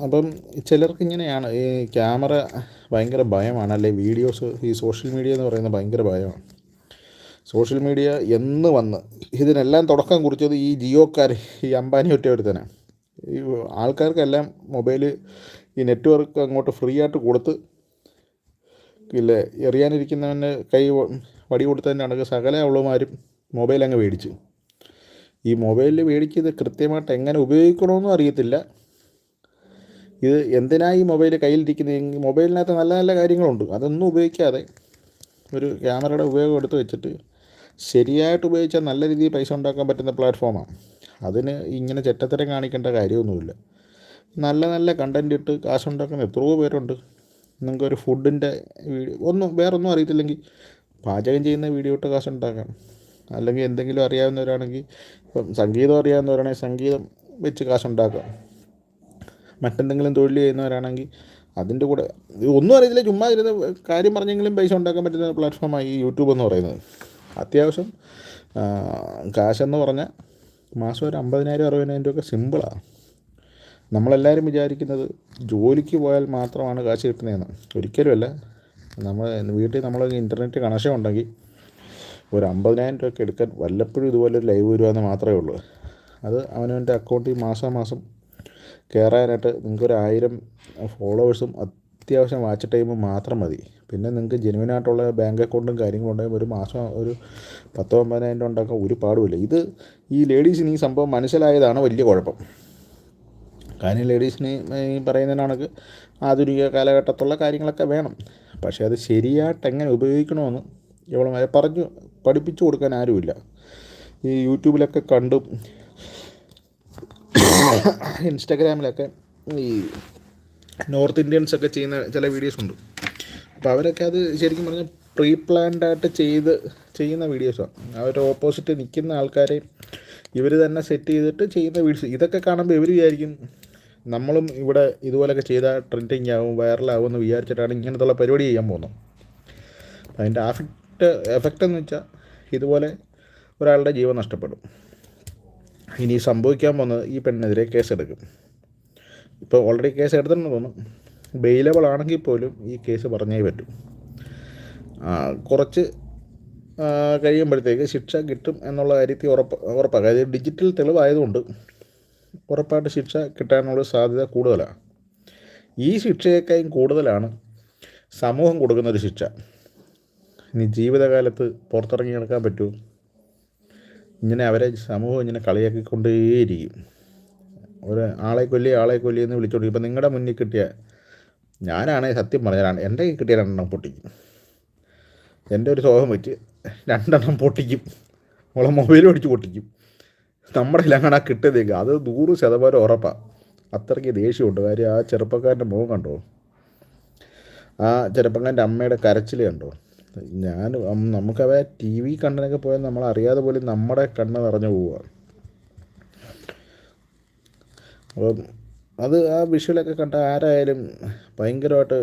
അപ്പം ചിലർക്ക് ഇങ്ങനെയാണ് ഈ ക്യാമറ ഭയങ്കര ഭയമാണ്. അല്ലെ വീഡിയോസ് ഈ സോഷ്യൽ മീഡിയ എന്ന് പറയുന്നത് ഭയങ്കര ഭയമാണ്. സോഷ്യൽ മീഡിയ എന്ന് വന്ന് ഇതിനെല്ലാം തുടക്കം കുറിച്ചത് ഈ ജിയോക്കാർ ഈ അംബാനി ഒറ്റ ഒരുത്തനാണ് ഈ ആൾക്കാർക്കെല്ലാം മൊബൈൽ ഈ നെറ്റ്വർക്ക് അങ്ങോട്ട് ഫ്രീ ആയിട്ട് കൊടുത്ത് ഇല്ലേ എറിയാനിരിക്കുന്നവന് കൈ വടി കൊടുത്തതിന്റെ കണക്ക് സകല അവളുമാരും മൊബൈൽ അങ്ങ് മേടിച്ചു. ഈ മൊബൈലിൽ മേടിച്ചത് കൃത്യമായിട്ട് എങ്ങനെ ഉപയോഗിക്കണമെന്നും അറിയത്തില്ല. ഇത് എന്തിനാ ഈ മൊബൈൽ കയ്യിലിരിക്കുന്നത്? മൊബൈലിനകത്ത് നല്ല നല്ല കാര്യങ്ങളുണ്ട്. അതൊന്നും ഉപയോഗിക്കാതെ ഒരു ക്യാമറയുടെ ഉപയോഗം എടുത്തു വെച്ചിട്ട് ശരിയായിട്ട് ഉപയോഗിച്ചാൽ നല്ല രീതിയിൽ പൈസ ഉണ്ടാക്കാൻ പറ്റുന്ന പ്ലാറ്റ്ഫോമാണ് അതിന് ഇങ്ങനെ ചെറ്റത്തരം കാണിക്കേണ്ട കാര്യമൊന്നുമില്ല. നല്ല നല്ല കണ്ടന്റ് ഇട്ട് കാശുണ്ടാക്കുന്ന എത്രയോ പേരുണ്ട്. നിങ്ങൾക്ക് ഒരു ഫുഡിന്റെ വീഡിയോ ഒന്നും വേറൊന്നും അറിയത്തില്ലെങ്കിൽ പാചകം ചെയ്യുന്ന വീഡിയോ ഇട്ട് കാശ് ഉണ്ടാക്കാം. അല്ലെങ്കിൽ എന്തെങ്കിലും അറിയാവുന്നവരാണെങ്കിൽ ഇപ്പം സംഗീതം അറിയാവുന്നവരാണെങ്കിൽ സംഗീതം വെച്ച് കാശുണ്ടാക്കാം മറ്റെന്തെങ്കിലും തൊഴിൽ ചെയ്യുന്നവരാണെങ്കിൽ അതിന്റെ കൂടെ ഒന്നും അറിയത്തില്ല ചുമ്മാ ഇരുന്ന് കാര്യം പറഞ്ഞെങ്കിലും പൈസ ഉണ്ടാക്കാൻ പറ്റുന്ന പ്ലാറ്റ്ഫോമാണ് ഈ യൂട്യൂബ് എന്ന് പറയുന്നത്. അത്യാവശ്യം കാശെന്ന് പറഞ്ഞാൽ മാസം ഒരു അമ്പതിനായിരം അറുപതിനായിരം രൂപയൊക്കെ സിമ്പിളാണ് നമ്മളെല്ലാവരും വിചാരിക്കുന്നത് ജോലിക്ക് പോയാൽ മാത്രമാണ് കാശ് കിട്ടുന്നതെന്ന്. ഒരിക്കലുമല്ല. നമ്മൾ വീട്ടിൽ നമ്മൾ ഇന്റർനെറ്റ് കണക്ഷൻ ഉണ്ടെങ്കിൽ ഒരു അമ്പതിനായിരം രൂപയ്ക്ക് എടുക്കാൻ വല്ലപ്പോഴും ഇതുപോലെ ഒരു ലൈവ് വരുവാന്ന് മാത്രമേ ഉള്ളൂ. അത് അവനവന്റെ അക്കൗണ്ടിൽ മാസം മാസം കയറാനായിട്ട് നിങ്ങൾക്കൊരു ആയിരം ഫോളോവേഴ്സും അത്യാവശ്യം വാച്ച് ടൈമും മാത്രം മതി. പിന്നെ നിങ്ങൾക്ക് ജെനുവിനായിട്ടുള്ള ബാങ്ക് അക്കൗണ്ടും കാര്യങ്ങളും ഉണ്ടെങ്കിൽ ഒരു മാസം ഒരു പത്തോ അമ്പതിനായിരം രൂപ ഉണ്ടാക്കാൻ ഒരു പാടുമില്ല ഇത് ഈ ലേഡീസിന് ഈ സംഭവം മനസ്സിലായതാണ് വലിയ കുഴപ്പം. കാര്യം ലേഡീസിന് ഈ പറയുന്ന കണക്ക് ആധുനിക കാലഘട്ടത്തുള്ള കാര്യങ്ങളൊക്കെ വേണം. പക്ഷേ അത് ശരിയായിട്ട് എങ്ങനെ ഉപയോഗിക്കണമെന്ന് ഇവളെ പറഞ്ഞു പഠിപ്പിച്ചു കൊടുക്കാൻ ആരുമില്ല. ഈ യൂട്യൂബിലൊക്കെ കണ്ടും. ഇൻസ്റ്റാഗ്രാമിലൊക്കെ ഈ നോർത്ത് ഇന്ത്യൻസ് ഒക്കെ ചെയ്യുന്ന ചില വീഡിയോസ് ഉണ്ട്. അപ്പോൾ അവരൊക്കെ അത് ശരിക്കും പറഞ്ഞാൽ പ്രീ പ്ലാൻഡ് ആയിട്ട് ചെയ്ത് ചെയ്യുന്ന വീഡിയോസാണ് അവർ ഓപ്പോസിറ്റ് നിൽക്കുന്ന ആൾക്കാരെ ഇവർ തന്നെ സെറ്റ് ചെയ്തിട്ട് ചെയ്യുന്ന വീഡിയോസ്. ഇതൊക്കെ കാണുമ്പോൾ ഇവർ വിചാരിക്കും നമ്മളും ഇവിടെ ഇതുപോലൊക്കെ ചെയ്താൽ ട്രെൻഡിങ് ആവും വൈറലാവും എന്ന് വിചാരിച്ചിട്ടാണ് ഇങ്ങനത്തുള്ള പരിപാടി ചെയ്യാൻ പോകുന്നത്. അപ്പം അതിന്റെ അഫക്റ്റ് എഫക്റ്റ് എന്ന് വെച്ചാൽ ഇതുപോലെ ഒരാളുടെ ജീവൻ നഷ്ടപ്പെടും. ഇനി സംഭവിക്കാൻ പോകുന്നത് ഈ പെണ്ണിനെതിരെ കേസെടുക്കും ഇപ്പോൾ ഓൾറെഡി കേസ് എടുത്തിട്ടുണ്ടെന്ന് തോന്നുന്നു. ബെയിലബിൾ ആണെങ്കിൽ പോലും ഈ കേസ് പറഞ്ഞേ പറ്റും. കുറച്ച് കഴിയുമ്പോഴത്തേക്ക് ശിക്ഷ കിട്ടും എന്നുള്ള കാര്യത്തിൽ ഉറപ്പ് ഉറപ്പാക്കാം അതായത് ഡിജിറ്റൽ തെളിവായതുകൊണ്ട് ഉറപ്പായിട്ട് ശിക്ഷ കിട്ടാനുള്ള സാധ്യത കൂടുതലാണ്. ഈ ശിക്ഷയേക്കാളും കൂടുതലാണ് സമൂഹം കൊടുക്കുന്നൊരു ശിക്ഷ. ഇനി ജീവിതകാലത്ത് പുറത്തിറങ്ങി നടക്കാൻ പറ്റുമോ ഇങ്ങനെ അവരെ സമൂഹം ഇങ്ങനെ കളിയാക്കിക്കൊണ്ടേയിരിക്കും. ഒരു ആളെ കൊല്ലി ആളെ കൊല്ലി എന്ന് വിളിച്ചോണ്ട് ഇപ്പം നിങ്ങളുടെ മുന്നിൽ കിട്ടിയ ഞാനാണ് സത്യം പറഞ്ഞാലാണ് എന്റെ കിട്ടിയ രണ്ടെണ്ണം പൊട്ടിക്കും. എന്റെ ഒരു സോഹം വെച്ച് രണ്ടെണ്ണം പൊട്ടിക്കും. നമ്മളെ മൊബൈൽ അടിച്ച് പൊട്ടിക്കും. നമ്മുടെ ഇലങ്ങണ കിട്ടിയതെങ്കിൽ അത് നൂറ് ശതമാനം ഉറപ്പാണ് അത്രയ്ക്ക് ദേഷ്യമുണ്ട്. കാര്യം ആ ചെറുപ്പക്കാരന്റെ മുഖം കണ്ടോ? ആ ചെറുപ്പക്കാരന്റെ അമ്മയുടെ കരച്ചിൽ കണ്ടോ? ഞാൻ നമുക്കവ ടി വി കണ്ടനൊക്കെ പോയാൽ നമ്മൾ അറിയാതെ പോലും നമ്മുടെ കണ്ണ് നിറഞ്ഞു പോവുകയാണ് അപ്പം അത് ആ വിഷ്വലൊക്കെ കണ്ട ആരായാലും ഭയങ്കരമായിട്ട്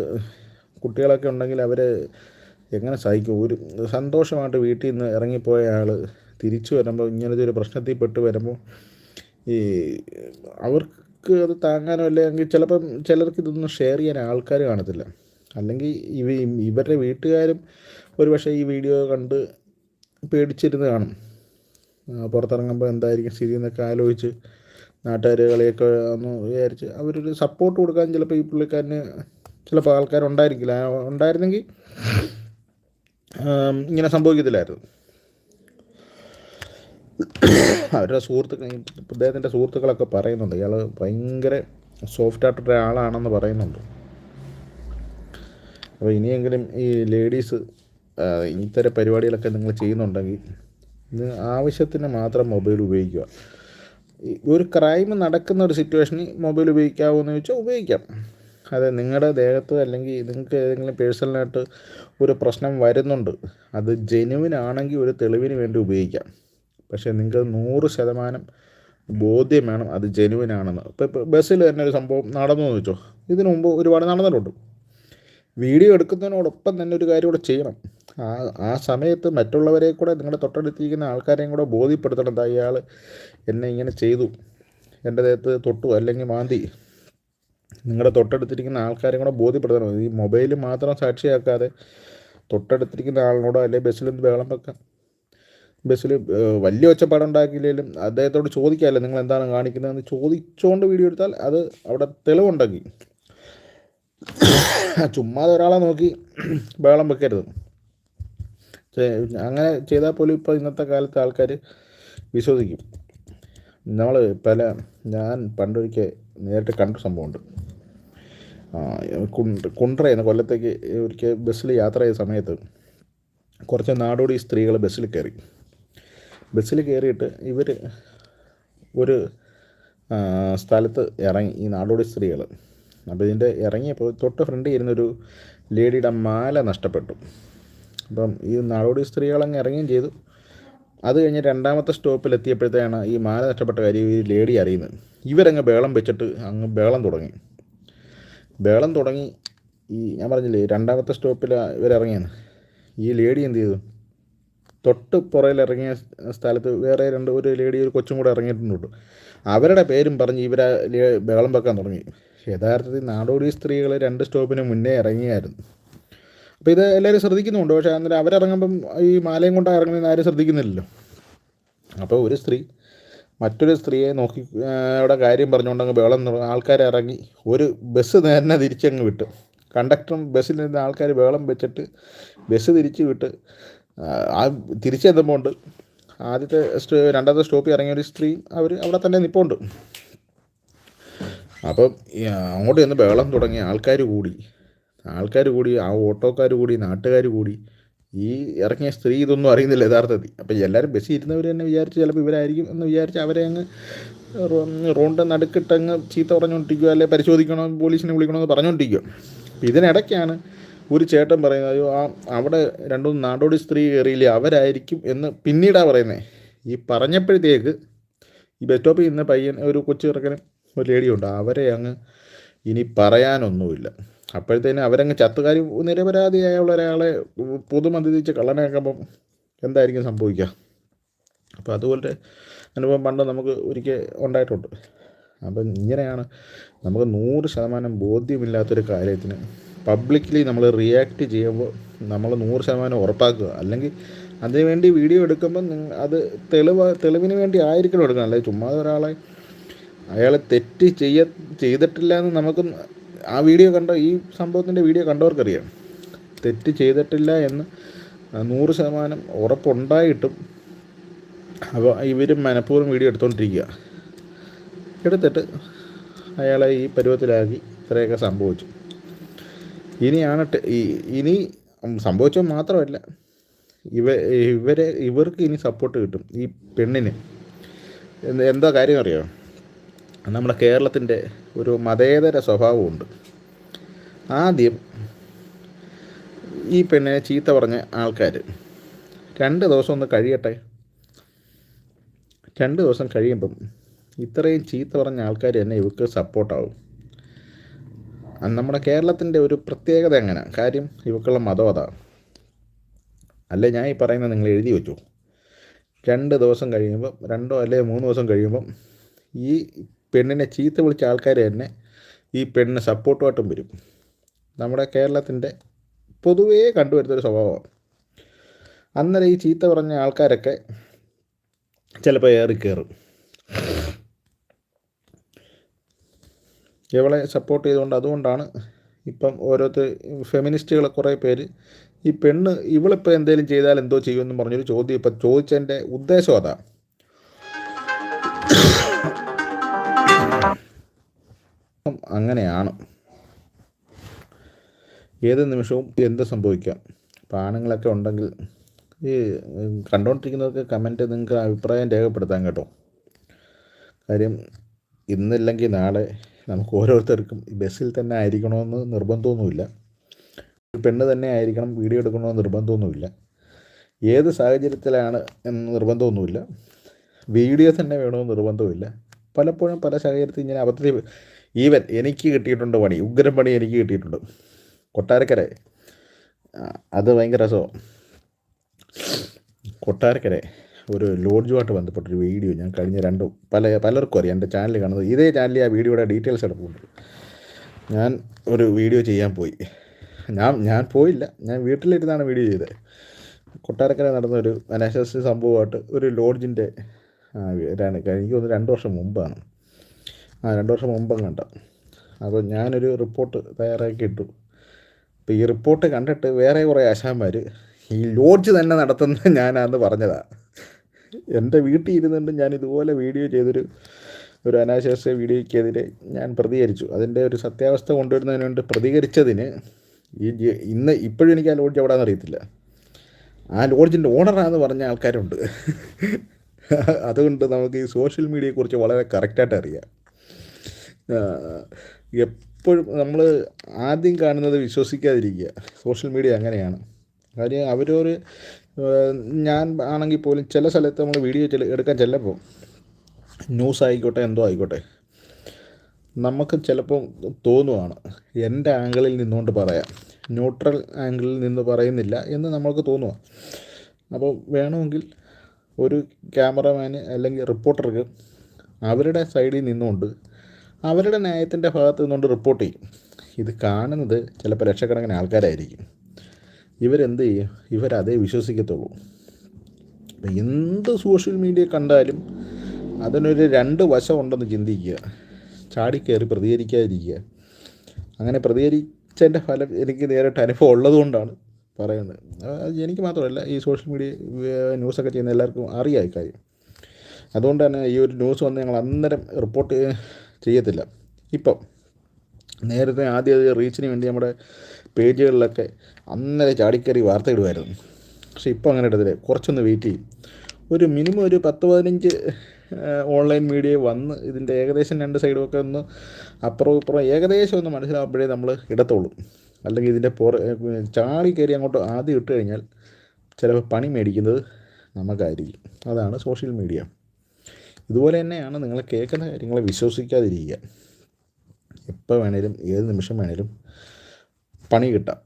കുട്ടികളൊക്കെ ഉണ്ടെങ്കിൽ അവർ എങ്ങനെ സഹിക്കും? ഒരു സന്തോഷമായിട്ട് വീട്ടിൽ നിന്ന് ഇറങ്ങിപ്പോയ ആൾ തിരിച്ചു വരുമ്പോൾ ഇങ്ങനത്തെ ഒരു പ്രശ്നത്തിൽ പെട്ട് വരുമ്പോൾ ഈ അവർക്ക് അത് താങ്ങാനോ അല്ലെങ്കിൽ ചിലപ്പം ചിലർക്ക് ഇതൊന്നും ഷെയർ ചെയ്യാൻ ആൾക്കാർ കാണത്തില്ല. അല്ലെങ്കിൽ ഇവ ഇവരുടെ വീട്ടുകാരും ഒരു പക്ഷേ ഈ വീഡിയോ കണ്ട് പേടിച്ചിരുന്ന് കാണും. പുറത്തിറങ്ങുമ്പോൾ എന്തായിരിക്കും സ്ഥിതി എന്നൊക്കെ ആലോചിച്ച് നാട്ടുകാർ കളിയൊക്കെ ഒന്ന് വിചാരിച്ച് അവരൊരു സപ്പോർട്ട് കൊടുക്കാൻ ചിലപ്പോൾ ഈ പുള്ളിക്കാരന് ചിലപ്പോൾ ആൾക്കാരുണ്ടായിരിക്കില്ല. ഉണ്ടായിരുന്നെങ്കിൽ ഇങ്ങനെ സംഭവിക്കത്തില്ലായിരുന്നു. അവരുടെ സുഹൃത്തുക്കൾ അദ്ദേഹത്തിന്റെ സുഹൃത്തുക്കളൊക്കെ പറയുന്നുണ്ട്. ഇയാൾ ഭയങ്കര സോഫ്റ്റ് ആയിട്ടുള്ള ഒരാളാണെന്ന് പറയുന്നുണ്ട്. അപ്പോൾ ഇനിയെങ്കിലും ഈ ലേഡീസ് ഇത്തരം പരിപാടികളൊക്കെ നിങ്ങൾ ചെയ്യുന്നുണ്ടെങ്കിൽ ആവശ്യത്തിന് മാത്രം മൊബൈൽ ഉപയോഗിക്കുക. ഒരു ക്രൈം നടക്കുന്ന ഒരു സിറ്റുവേഷനിൽ മൊബൈൽ ഉപയോഗിക്കാവോ എന്ന് ചോദിച്ചാൽ ഉപയോഗിക്കാം. അതെ നിങ്ങളുടെ ദേഹത്ത് അല്ലെങ്കിൽ നിങ്ങൾക്ക് ഏതെങ്കിലും പേഴ്സണലായിട്ട് ഒരു പ്രശ്നം വരുന്നുണ്ട് അത് ജെനുവിനാണെങ്കിൽ ഒരു തെളിവിന് വേണ്ടി ഉപയോഗിക്കാം. പക്ഷേ നിങ്ങൾക്ക് നൂറ് ശതമാനം ബോധ്യം വേണം അത് ജെനുവിൻ ആണെന്ന് ഇപ്പോൾ ഇപ്പോൾ ബസ്സിൽ തന്നെ ഒരു സംഭവം നടന്നു എന്ന് വെച്ചോ. ഇതിനു മുമ്പ് ഒരുപാട് നടന്നിട്ടുണ്ട്. വീഡിയോ എടുക്കുന്നതിനോടൊപ്പം തന്നെ ഒരു കാര്യം കൂടെ ചെയ്യണം. ആ ആ സമയത്ത് മറ്റുള്ളവരെ കൂടെ നിങ്ങളുടെ തൊട്ടടുത്തിരിക്കുന്ന ആൾക്കാരെയും കൂടെ ബോധ്യപ്പെടുത്തണം. അയാൾ എന്നെ ഇങ്ങനെ ചെയ്തു. എന്റെ ദേഹത്ത് തൊട്ടു അല്ലെങ്കിൽ മാന്തി. നിങ്ങളുടെ തൊട്ടടുത്തിരിക്കുന്ന ആൾക്കാരെയും കൂടെ ബോധ്യപ്പെടുത്തണം. ഈ മൊബൈൽ മാത്രം സാക്ഷിയാക്കാതെ തൊട്ടടുത്തിരിക്കുന്ന ആളിനോടോ അല്ലെങ്കിൽ ബസ്സിലൊന്ന് ബഹളം വെക്കാം ബസ്സിൽ വലിയ ഒച്ചപ്പാടുണ്ടാക്കിയില്ലെങ്കിലും അദ്ദേഹത്തോട് ചോദിക്കാമല്ലോ നിങ്ങൾ എന്താണ് കാണിക്കുന്നതെന്ന് ചോദിച്ചുകൊണ്ട് വീഡിയോ എടുത്താൽ അത് അവിടെ തെളിവുണ്ടെങ്കിൽ ചുമ്മാതെ ഒരാളെ നോക്കി ബഹളം വെക്കരുത്. അങ്ങനെ ചെയ്താൽ പോലും ഇപ്പോൾ ഇന്നത്തെ കാലത്ത് ആൾക്കാർ വിശ്വസിക്കും. നമ്മൾ പല ഞാൻ പണ്ടൊരിക്കൽ നേരിട്ട് കണ്ട സംഭവമുണ്ട്. ആ, കുണ്ട് കുണ്ട്ര എന്ന കൊല്ലത്തേക്ക് ഒരിക്കൽ ബസ്സിൽ യാത്ര ചെയ്ത സമയത്ത് കുറച്ച് നാടോടി സ്ത്രീകൾ ബസ്സിൽ കയറി. ബസ്സിൽ കയറിയിട്ട് ഇവർ ഒരു സ്ഥലത്ത് ഇറങ്ങി ഈ നാടോടി സ്ത്രീകൾ. അപ്പോൾ ഇതിന്റെ ഇറങ്ങിയപ്പോൾ തൊട്ട് ഫ്രണ്ടിൽ ഇരുന്നൊരു ലേഡിയുടെ മാല നഷ്ടപ്പെട്ടു. അപ്പം ഈ നാടോടി സ്ത്രീകളങ്ങ് ഇറങ്ങുകയും ചെയ്തു. അത് കഴിഞ്ഞ് രണ്ടാമത്തെ സ്റ്റോപ്പിൽ എത്തിയപ്പോഴത്തേക്കാണ് ഈ മാല നഷ്ടപ്പെട്ട കാര്യം ഈ ലേഡി അറിയുന്നത്. ഇവരങ്ങ് ബേളം വെച്ചിട്ട് അങ്ങ് ബേളം തുടങ്ങി. ബേളം തുടങ്ങി ഈ ഞാൻ പറഞ്ഞില്ലേ രണ്ടാമത്തെ സ്റ്റോപ്പിൽ ഇവരിറങ്ങിയാണ് ഈ ലേഡി എന്ത് ചെയ്തു? തൊട്ട് പുറയിൽ ഇറങ്ങിയ സ്ഥലത്ത് വേറെ രണ്ട് ഒരു ലേഡി ഒരു കൊച്ചും കൂടെ ഇറങ്ങിയിട്ടുണ്ട് അവരുടെ പേരും പറഞ്ഞ് ഇവരെ ബഹളം വെക്കാൻ തുടങ്ങി. യഥാർത്ഥത്തിൽ നാടോടി സ്ത്രീകൾ രണ്ട് സ്റ്റോപ്പിന് മുന്നേ ഇറങ്ങിയായിരുന്നു. അപ്പോൾ ഇത് എല്ലാവരും ശ്രദ്ധിക്കുന്നുണ്ട്. പക്ഷേ അന്നേരം അവരിറങ്ങുമ്പം ഈ മാലയും കൊണ്ടാണ് ഇറങ്ങുന്നതെന്ന് ആരും ശ്രദ്ധിക്കുന്നില്ലല്ലോ. അപ്പോൾ ഒരു സ്ത്രീ മറ്റൊരു സ്ത്രീയെ നോക്കി അവിടെ കാര്യം പറഞ്ഞുകൊണ്ടങ്ങ് ബഹളം ആൾക്കാർ ഇറങ്ങി. ഒരു ബസ് നേരെ തിരിച്ചങ്ങ് വിട്ടു. കണ്ടക്ടറും ബസ്സിൽ നിന്ന് ആൾക്കാർ ബഹളം വെച്ചിട്ട് ബസ് തിരിച്ച് വിട്ട് ആ, തിരിച്ചെത്തുമ്പോൾ ഉണ്ട് ആദ്യത്തെ രണ്ടാമത്തെ സ്റ്റോപ്പിൽ ഇറങ്ങിയ ഒരു സ്ത്രീ അവർ അവിടെ തന്നെ നിൽപ്പുണ്ട് അപ്പം അങ്ങോട്ട് ചെന്ന് ബഹളം തുടങ്ങി ആൾക്കാർ കൂടി ആൾക്കാർ കൂടി ആ ഓട്ടോക്കാർ കൂടി നാട്ടുകാർ കൂടി ഈ ഇറങ്ങിയ സ്ത്രീ ഇതൊന്നും അറിയുന്നില്ല യഥാർത്ഥത്തിൽ. അപ്പം എല്ലാവരും ബസ്സിൽ ഇരുന്നവർ തന്നെ വിചാരിച്ച് ചിലപ്പോൾ ഇവരായിരിക്കും എന്ന് വിചാരിച്ച് അവരെ അങ്ങ് റോണ്ട് നടുക്കിട്ടങ്ങ് ചീത്ത പറഞ്ഞുകൊണ്ടിരിക്കുക അല്ലെ പരിശോധിക്കണോ പോലീസിനെ വിളിക്കണമെന്ന് പറഞ്ഞുകൊണ്ടിരിക്കുക ഇതിനിടയ്ക്കാണ് ഒരു ചേട്ടൻ പറയുന്നത് അയ്യോ ആ അവിടെ രണ്ടും നാടോടി സ്ത്രീ കയറിയില്ലേ അവരായിരിക്കും എന്ന് പിന്നീടാണ് പറയുന്നത് ഈ പറഞ്ഞപ്പോഴത്തേക്ക് ഈ ബസ് സ്റ്റോപ്പിൽ ഇന്ന് പയ്യൻ ഒരു കൊച്ചു ചെറുക്കനും ഒരു ലേഡിയുണ്ട് അവരെ അങ്ങ് ഇനി പറയാനൊന്നുമില്ല. അപ്പോഴത്തേനും അവരങ്ങ് ചത്തുകാരി നിരപരാധിയായുള്ള ഒരാളെ പൊതുമതിച്ച് കള്ളനാക്കുമ്പം എന്തായിരിക്കും സംഭവിക്കുക? അപ്പോൾ അതുപോലെ അനുഭവം പണ്ട് നമുക്ക് ഒരിക്കൽ ഉണ്ടായിട്ടുണ്ട്. അപ്പം ഇങ്ങനെയാണ് നമുക്ക് നൂറ് ശതമാനം ബോധ്യമില്ലാത്തൊരു കാര്യത്തിന് പബ്ലിക്കലി നമ്മൾ റിയാക്ട് ചെയ്യുമ്പോൾ നമ്മൾ നൂറ് ശതമാനം ഉറപ്പാക്കുക. അല്ലെങ്കിൽ അതിനുവേണ്ടി വീഡിയോ എടുക്കുമ്പോൾ അത് തെളിവ് തെളിവിന് വേണ്ടി ആയിരിക്കണം എടുക്കണം. അല്ലെങ്കിൽ ചുമ്മാ ഒരാളെ അയാളെ തെറ്റ് ചെയ്യ ചെയ്തിട്ടില്ല എന്ന് നമുക്ക് ആ വീഡിയോ കണ്ട ഈ സംഭവത്തിന്റെ വീഡിയോ കണ്ടവർക്കറിയാം. തെറ്റ് ചെയ്തിട്ടില്ല എന്ന് നൂറ് ശതമാനം ഉറപ്പുണ്ടായിട്ടും അപ്പോൾ ഇവർ മനഃപൂർവം വീഡിയോ എടുത്തുകൊണ്ടിരിക്കുക എടുത്തിട്ട് അയാളെ ഈ പരുവത്തിലാക്കി ഇത്രയൊക്കെ സംഭവിച്ചു. ഇനിയാണ് ഇനി സംഭവിച്ചത് മാത്രമല്ല. ഇവ ഇവരെ ഇവർക്ക് ഇനി സപ്പോർട്ട് കിട്ടും. ഈ പെണ്ണിന്. എന്ത് കാര്യം അറിയോ? നമ്മുടെ കേരളത്തിന്റെ ഒരു മതേതര സ്വഭാവമുണ്ട്. ആദ്യം ഈ പെണ്ണിനെ ചീത്ത പറഞ്ഞ ആൾക്കാർ രണ്ട് ദിവസം ഒന്ന് കഴിയട്ടെ. രണ്ട് ദിവസം കഴിയുമ്പം ഇത്രയും ചീത്ത പറഞ്ഞ ആൾക്കാർ തന്നെ ഇവർക്ക് സപ്പോർട്ടാവും നമ്മുടെ കേരളത്തിന്റെ ഒരു പ്രത്യേകത എങ്ങനെ? കാര്യം ഇവക്കുള്ള മതം അതാണ് അല്ലേ ഞാൻ ഈ പറയുന്നത് നിങ്ങൾ എഴുതി വെച്ചു. രണ്ട് ദിവസം കഴിയുമ്പം രണ്ടോ അല്ലെങ്കിൽ മൂന്ന് ദിവസം കഴിയുമ്പം ഈ പെണ്ണിനെ ചീത്ത വിളിച്ച ആൾക്കാർ തന്നെ ഈ പെണ്ണിന് സപ്പോർട്ടുമായിട്ടും വരും. നമ്മുടെ കേരളത്തിന്റെ പൊതുവേ കണ്ടുവരുന്നൊരു സ്വഭാവമാണ് അന്നേരം ഈ ചീത്ത പറഞ്ഞ ആൾക്കാരൊക്കെ ചിലപ്പോൾ ഏറി കയറും ഇവളെ സപ്പോർട്ട് ചെയ്തുകൊണ്ട് അതുകൊണ്ടാണ് ഇപ്പം ഓരോരുത്തർ ഫെമിനിസ്റ്റുകൾ കുറേ പേര് ഈ പെണ്ണ് ഇവളിപ്പോൾ എന്തെങ്കിലും ചെയ്താൽ എന്തോ ചെയ്യുമെന്ന് പറഞ്ഞൊരു ചോദ്യം ഇപ്പം ചോദിച്ചതിന്റെ ഉദ്ദേശം അതാ. അങ്ങനെയാണ്. ഏത് നിമിഷവും എന്ത് സംഭവിക്കാം? ഇപ്പം ആണുങ്ങളൊക്കെ ഉണ്ടെങ്കിൽ ഈ കണ്ടുകൊണ്ടിരിക്കുന്നവർക്ക് കമന്റ് നിങ്ങൾക്ക് അഭിപ്രായം രേഖപ്പെടുത്താൻ കേട്ടോ. കാര്യം ഇന്നില്ലെങ്കിൽ നാളെ നമുക്ക് ഓരോരുത്തർക്കും ബസ്സിൽ തന്നെ ആയിരിക്കണമെന്ന് നിർബന്ധമൊന്നുമില്ല. ഒരു പെണ്ണ് തന്നെ ആയിരിക്കണം വീഡിയോ എടുക്കണമെന്ന് നിർബന്ധമൊന്നുമില്ല. ഏത് സാഹചര്യത്തിലാണ് എന്ന് നിർബന്ധമൊന്നുമില്ല. വീഡിയോ തന്നെ വേണമെന്ന് നിർബന്ധമില്ല. പലപ്പോഴും പല സാഹചര്യത്തിൽ ഇങ്ങനെ അബദ്ധത്തിൽ ഈവൻ എനിക്ക് കിട്ടിയിട്ടുണ്ട് പണി ഉഗ്രം പണി എനിക്ക് കിട്ടിയിട്ടുണ്ട്. കൊട്ടാരക്കര. അത് ഭയങ്കര രസമാണ് കൊട്ടാരക്കര. ഒരു ലോഡ്ജുമായിട്ട് ബന്ധപ്പെട്ടൊരു വീഡിയോ ഞാൻ കഴിഞ്ഞ രണ്ട് പല പലർക്കും അറിയാം. എന്റെ ചാനൽ കാണുന്നത് ഇതേ ചാനലിൽ ആ വീഡിയോയുടെ ഡീറ്റെയിൽസ് എടുക്കുന്നുണ്ട് ഞാൻ ഒരു വീഡിയോ ചെയ്യാൻ പോയി. ഞാൻ ഞാൻ പോയില്ല. ഞാൻ വീട്ടിലിരുന്നാണ് വീഡിയോ ചെയ്തത് കൊട്ടാരക്കര നടന്ന ഒരു അനാശാസ്യ സംഭവമായിട്ട് ഒരു ലോഡ്ജിന്റെ എനിക്ക് തോന്നുന്നു രണ്ട് വർഷം മുമ്പാണ്. ആ രണ്ട് വർഷം മുമ്പ് കണ്ട അപ്പോൾ ഞാനൊരു റിപ്പോർട്ട് തയ്യാറാക്കി ഇട്ടു അപ്പോൾ ഈ റിപ്പോർട്ട് കണ്ടിട്ട് വേറെ കുറേ ആശാന്മാർ ഈ ലോഡ്ജ് തന്നെ നടത്തുന്ന ഞാനാന്ന് പറഞ്ഞതാണ് എന്റെ വീട്ടിൽ ഇരുന്നുകൊണ്ട് ഞാൻ ഇതുപോലെ വീഡിയോ ചെയ്തൊരു ഒരു അനാശാസ്യ വീഡിയോയ്ക്കെതിരെ ഞാൻ പ്രതികരിച്ചു. അതിന്റെ ഒരു സത്യാവസ്ഥ കൊണ്ടുവരുന്നതിന് വേണ്ടി പ്രതികരിച്ചതിന് ഈ ഇന്ന് ഇപ്പോഴും എനിക്ക് ആ ലോഡ്ജ് എവിടെയാണെന്ന് അറിയത്തില്ല. ആ ലോഡ്ജിന്റെ ഓണറാണെന്ന് പറഞ്ഞ ആൾക്കാരുണ്ട്. അതുകൊണ്ട് നമുക്ക് ഈ സോഷ്യൽ മീഡിയയെക്കുറിച്ച് വളരെ കറക്റ്റായിട്ട് അറിയാം. എപ്പോഴും നമ്മൾ ആദ്യം കാണുന്നത് വിശ്വസിക്കാതിരിക്കുക. സോഷ്യൽ മീഡിയ അങ്ങനെയാണ്. കാര്യം അവരൊരു ഞാൻ ആണെങ്കിൽ പോലും ചില സ്ഥലത്ത് നമ്മൾ വീഡിയോ എടുക്കാൻ ചിലപ്പോൾ ന്യൂസ് ആയിക്കോട്ടെ എന്തോ ആയിക്കോട്ടെ. നമുക്ക് ചിലപ്പോൾ തോന്നുവാണ് എന്റെ ആംഗിളിൽ നിന്നുകൊണ്ട് പറയാം. ന്യൂട്രൽ ആംഗിളിൽ നിന്ന് പറയുന്നില്ല എന്ന് നമ്മൾക്ക് തോന്നുവാണ് അപ്പോൾ വേണമെങ്കിൽ ഒരു ക്യാമറമാന് അല്ലെങ്കിൽ റിപ്പോർട്ടർക്ക് അവരുടെ സൈഡിൽ നിന്നുകൊണ്ട് അവരുടെ ന്യായത്തിന്റെ ഭാഗത്ത് നിന്നുകൊണ്ട് റിപ്പോർട്ട് ചെയ്യും. ഇത് കാണുന്നത് ചിലപ്പോൾ ലക്ഷക്കണക്കിന് ആൾക്കാരായിരിക്കും. ഇവരെന്ത് ചെയ്യും? ഇവരതേ വിശ്വസിക്കത്തുള്ളൂ. എന്ത് സോഷ്യൽ മീഡിയ കണ്ടാലും അതിനൊരു രണ്ട് വശമുണ്ടെന്ന് ചിന്തിക്കുക. ചാടിക്കയറി പ്രതികരിക്കാതിരിക്കുക. അങ്ങനെ പ്രതികരിച്ചതിന്റെ ഫലം എനിക്ക് നേരിട്ട് അനുഭവം ഉള്ളതുകൊണ്ടാണ് പറയുന്നത്. എനിക്ക് മാത്രമല്ല ഈ സോഷ്യൽ മീഡിയ ന്യൂസൊക്കെ ചെയ്യുന്ന എല്ലാവർക്കും അറിയാം ഇക്കാര്യം അതുകൊണ്ട് തന്നെ ഈ ഒരു ന്യൂസ് വന്ന് ഞങ്ങൾ അന്നേരം റിപ്പോർട്ട് ചെയ്യത്തില്ല. ഇപ്പം നേരത്തെ ആദ്യം റീച്ചിന് വേണ്ടി നമ്മുടെ പേജുകളിലൊക്കെ അന്നേരം ചാടിക്കറി വാർത്ത ഇടുമായിരുന്നു പക്ഷെ ഇപ്പോൾ അങ്ങനെ ഇടത്തില്ല. കുറച്ചൊന്ന് വെയിറ്റ് ചെയ്യും. ഒരു മിനിമം ഒരു പത്ത് പതിനഞ്ച് ഓൺലൈൻ മീഡിയ വന്ന് ഇതിന്റെ ഏകദേശം രണ്ട് സൈഡും ഒക്കെ ഒന്ന് അപ്പുറവും ഇപ്പുറവും ഏകദേശം ഒന്ന് മനസ്സിലാകുമ്പോഴേ നമ്മൾ ഇടത്തുള്ളൂ. അല്ലെങ്കിൽ ഇതിന്റെ പുറ ചാടി കയറി അങ്ങോട്ട് ആദ്യം ഇട്ട് കഴിഞ്ഞാൽ ചിലപ്പോൾ പണി മേടിക്കുന്നത് നമുക്കായിരിക്കും. അതാണ് സോഷ്യൽ മീഡിയ ഇതുപോലെ തന്നെയാണ് നിങ്ങൾ കേൾക്കുന്ന കാര്യങ്ങളെ വിശ്വസിക്കാതിരിക്കുക. എപ്പോൾ വേണേലും ഏത് നിമിഷം വേണേലും പണി കിട്ടാം.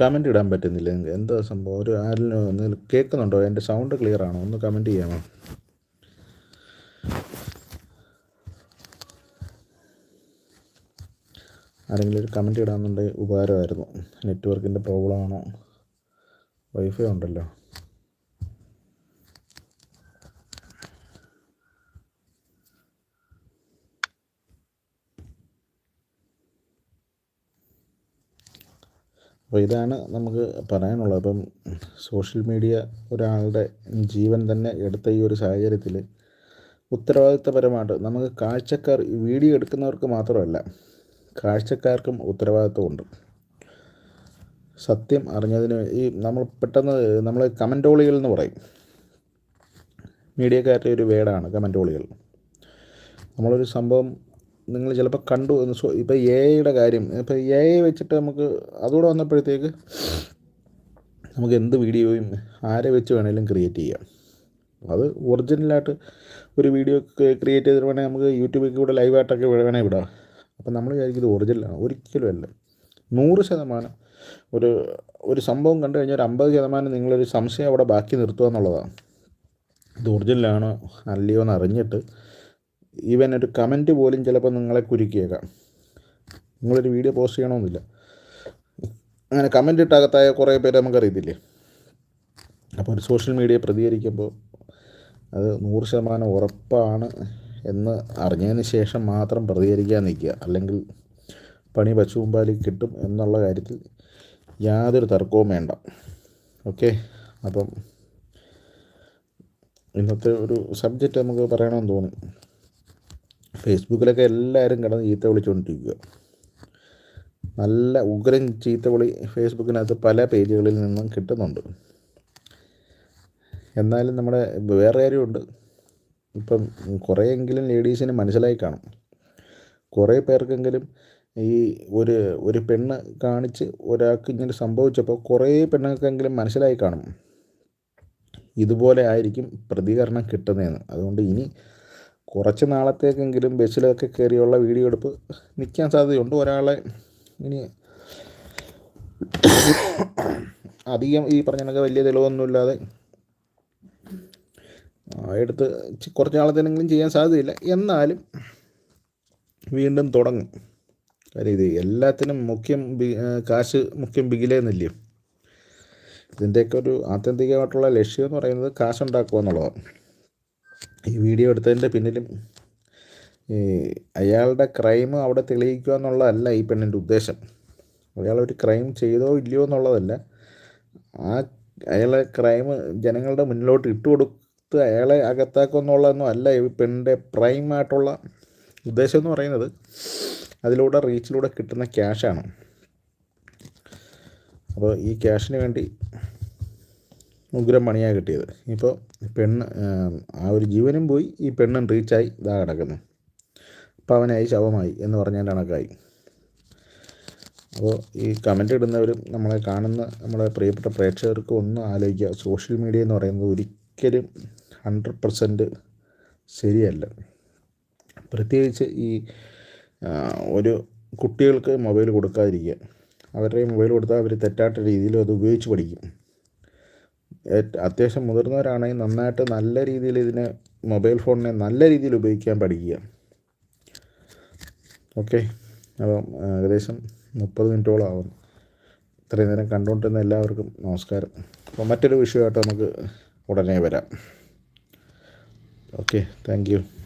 കമന്റ് ഇടാൻ പറ്റുന്നില്ല. നിങ്ങൾക്ക് എന്താ സംഭവം? ഒരു ആരിലും എന്തെങ്കിലും കേൾക്കുന്നുണ്ടോ? എന്റെ സൗണ്ട് ക്ലിയർ ആണോ? ഒന്ന് കമന്റ് ചെയ്യാമോ? ആരെങ്കിലും ഒരു കമന്റ് ഇടാമെന്നുണ്ടെങ്കിൽ ഉപകാരമായിരുന്നു. നെറ്റ്വർക്കിന്റെ പ്രോബ്ലം ആണോ? വൈഫൈ ഉണ്ടല്ലോ. അപ്പോൾ ഇതാണ് നമുക്ക് പറയാനുള്ളത്. അപ്പം സോഷ്യൽ മീഡിയ ഒരാളുടെ ജീവൻ തന്നെ എടുത്ത ഈ ഒരു സാഹചര്യത്തിൽ ഉത്തരവാദിത്തപരമായിട്ട് നമുക്ക് കാഴ്ചക്കാർ വീഡിയോ എടുക്കുന്നവർക്ക് മാത്രമല്ല കാഴ്ചക്കാർക്കും ഉത്തരവാദിത്വമുണ്ട്. സത്യം അറിഞ്ഞതിന് ഈ നമ്മൾ പെട്ടെന്ന് നമ്മൾ കമന്റോളികൾ എന്ന് പറയും. മീഡിയക്കാരുടെ ഒരു വേടാണ് കമന്റോളികൾ നമ്മളൊരു സംഭവം നിങ്ങൾ ചിലപ്പോൾ കണ്ടു ഇപ്പോൾ എ ഐയുടെ കാര്യം. ഇപ്പോൾ എ ഐ വെച്ചിട്ട് നമുക്ക് അതുകൂടെ വന്നപ്പോഴത്തേക്ക് നമുക്ക് എന്ത് വീഡിയോയും ആരെ വെച്ച് വേണമെങ്കിലും ക്രിയേറ്റ് ചെയ്യാം. അത് ഒറിജിനലായിട്ട് ഒരു വീഡിയോ ക്രിയേറ്റ് ചെയ്തിട്ട് വേണമെങ്കിൽ നമുക്ക് യൂട്യൂബിൽ കൂടെ ലൈവായിട്ടൊക്കെ വേണേൽ വിടാം. അപ്പം നമ്മൾ വിചാരിക്കും ഇത് ഒറിജിനലാണ് ഒരിക്കലും അല്ല. നൂറ് ശതമാനം ഒരു ഒരു സംഭവം കണ്ടു കഴിഞ്ഞാൽ ഒരു അമ്പത് ശതമാനം നിങ്ങളൊരു സംശയം അവിടെ ബാക്കി നിർത്തുക എന്നുള്ളതാണ്. ഇത് ഒറിജിനലാണോ അല്ലയോ എന്ന് അറിഞ്ഞിട്ട് ഈവൻ ഒരു കമന്റ് പോലും ചിലപ്പോൾ നിങ്ങളെ കുരുക്കിയേക്കാം. നിങ്ങളൊരു വീഡിയോ പോസ്റ്റ് ചെയ്യണമെന്നില്ല. അങ്ങനെ കമന്റ് ഇട്ടകത്തായ കുറേ പേര് നമുക്കറിയത്തില്ലേ? അപ്പോൾ ഒരു സോഷ്യൽ മീഡിയ പ്രതികരിക്കുമ്പോൾ അത് നൂറ് ശതമാനം ഉറപ്പാണ് എന്ന് അറിഞ്ഞതിന് ശേഷം മാത്രം പ്രതികരിക്കാൻ നിൽക്കുക. അല്ലെങ്കിൽ പണി പച്ചുമുമ്പാലി കിട്ടും എന്നുള്ള കാര്യത്തിൽ യാതൊരു തർക്കവും വേണ്ട. ഓക്കെ? അപ്പം ഇന്നത്തെ ഒരു സബ്ജക്റ്റ് നമുക്ക് പറയണമെന്ന് തോന്നി. ഫേസ്ബുക്കിലൊക്കെ എല്ലാവരും കിടന്ന് ചീത്ത വിളിച്ചുകൊണ്ടിരിക്കുക നല്ല ഉഗ്രൻ ചീത്ത വിളി ഫേസ്ബുക്കിനകത്ത് പല പേജുകളിൽ നിന്നും കിട്ടുന്നുണ്ട്. എന്നാലും നമ്മുടെ വേറെ കാര്യമുണ്ട്. ഇപ്പം കുറേയെങ്കിലും ലേഡീസിന് മനസ്സിലായി കാണും. കുറേ പേർക്കെങ്കിലും ഈ ഒരു ഒരു പെണ്ണ് കാണിച്ച് ഒരാൾക്ക് ഇങ്ങനെ സംഭവിച്ചപ്പോൾ കുറേ പെണ്ണുങ്ങൾക്കെങ്കിലും മനസ്സിലായി കാണും. ഇതുപോലെ ആയിരിക്കും പ്രതികരണം കിട്ടുന്നതെന്ന്. അതുകൊണ്ട് ഇനി കുറച്ച് നാളത്തേക്കെങ്കിലും ബസ്സിലൊക്കെ കയറിയുള്ള വീഡിയോ എടുപ്പ് നിൽക്കാൻ സാധ്യതയുണ്ട്. ഒരാളെ ഇനി അധികം ഈ പറഞ്ഞ കണക്ക് വലിയ തെളിവൊന്നുമില്ലാതെ എടുത്ത് കുറച്ച് നാളത്തേനെങ്കിലും ചെയ്യാൻ സാധ്യതയില്ല. എന്നാലും വീണ്ടും തുടങ്ങും. കാര്യം ഇത് എല്ലാത്തിനും മുഖ്യം കാശ് മുഖ്യം ബിഗിലെന്നില്ലയോ ഇതിന്റെയൊക്കെ ഒരു ആത്യന്തികമായിട്ടുള്ള ലക്ഷ്യം എന്ന് പറയുന്നത് കാശുണ്ടാക്കുക എന്നുള്ളതാണ്. ഈ വീഡിയോ എടുത്തതിന്റെ പിന്നിലും ഈ അയാളുടെ ക്രൈം അവിടെ തെളിയിക്കുക എന്നുള്ളതല്ല ഈ പെണ്ണിന്റെ ഉദ്ദേശം. അയാൾ ഒരു ക്രൈം ചെയ്തോ ഇല്ലയോ എന്നുള്ളതല്ല. ആ അയാളെ ക്രൈം ജനങ്ങളുടെ മുന്നിലോട്ട് ഇട്ട് കൊടുത്ത് അയാളെ അകത്താക്കുക എന്നുള്ളതൊന്നും അല്ല ഈ പെണ്ണിന്റെ പ്രൈമായിട്ടുള്ള ഉദ്ദേശം എന്ന് പറയുന്നത്. അതിലൂടെ റീച്ചിലൂടെ കിട്ടുന്ന ക്യാഷാണ് അപ്പോൾ ഈ ക്യാഷിന് വേണ്ടി ഉഗ്രം പണിയാണ് കിട്ടിയത്. ഇപ്പോൾ പെണ്ണ് ആ ഒരു ജീവനും പോയി ഈ പെണ്ണും റീച്ചായി ഇതാ കിടക്കുന്നു. അപ്പോൾ അവനായി ശവമായി എന്ന് പറഞ്ഞാൽ കണക്കായി. അപ്പോൾ ഈ കമന്റ് ഇടുന്നവരും നമ്മളെ കാണുന്ന നമ്മളെ പ്രിയപ്പെട്ട പ്രേക്ഷകർക്ക് ഒന്ന് ആലോചിക്കുക. സോഷ്യൽ മീഡിയ എന്ന് പറയുന്നത് ഒരിക്കലും ഹൺഡ്രഡ് പെർസെന്റ് ശരിയല്ല. പ്രത്യേകിച്ച് ഈ ഒരു കുട്ടികൾക്ക് മൊബൈൽ കൊടുക്കാതിരിക്കുക. അവരുടെ മൊബൈൽ കൊടുത്താൽ അവർ തെറ്റാത്ത രീതിയിൽ അത് ഉപയോഗിച്ച് പഠിക്കും. അത്യാവശ്യം മുതിർന്നവരാണെങ്കിൽ നന്നായിട്ട് നല്ല രീതിയിൽ ഇതിനെ മൊബൈൽ ഫോണിനെ നല്ല രീതിയിൽ ഉപയോഗിക്കാൻ പഠിക്കുക. ഓക്കെ? അപ്പം ഏകദേശം മുപ്പത് മിനിറ്റോളം ആവും. ഇത്രയും നേരം കണ്ടുകൊണ്ടിരുന്ന എല്ലാവർക്കും നമസ്കാരം. അപ്പോൾ മറ്റൊരു വിഷയമായിട്ട് നമുക്ക് ഉടനെ വരാം. ഓക്കെ? താങ്ക്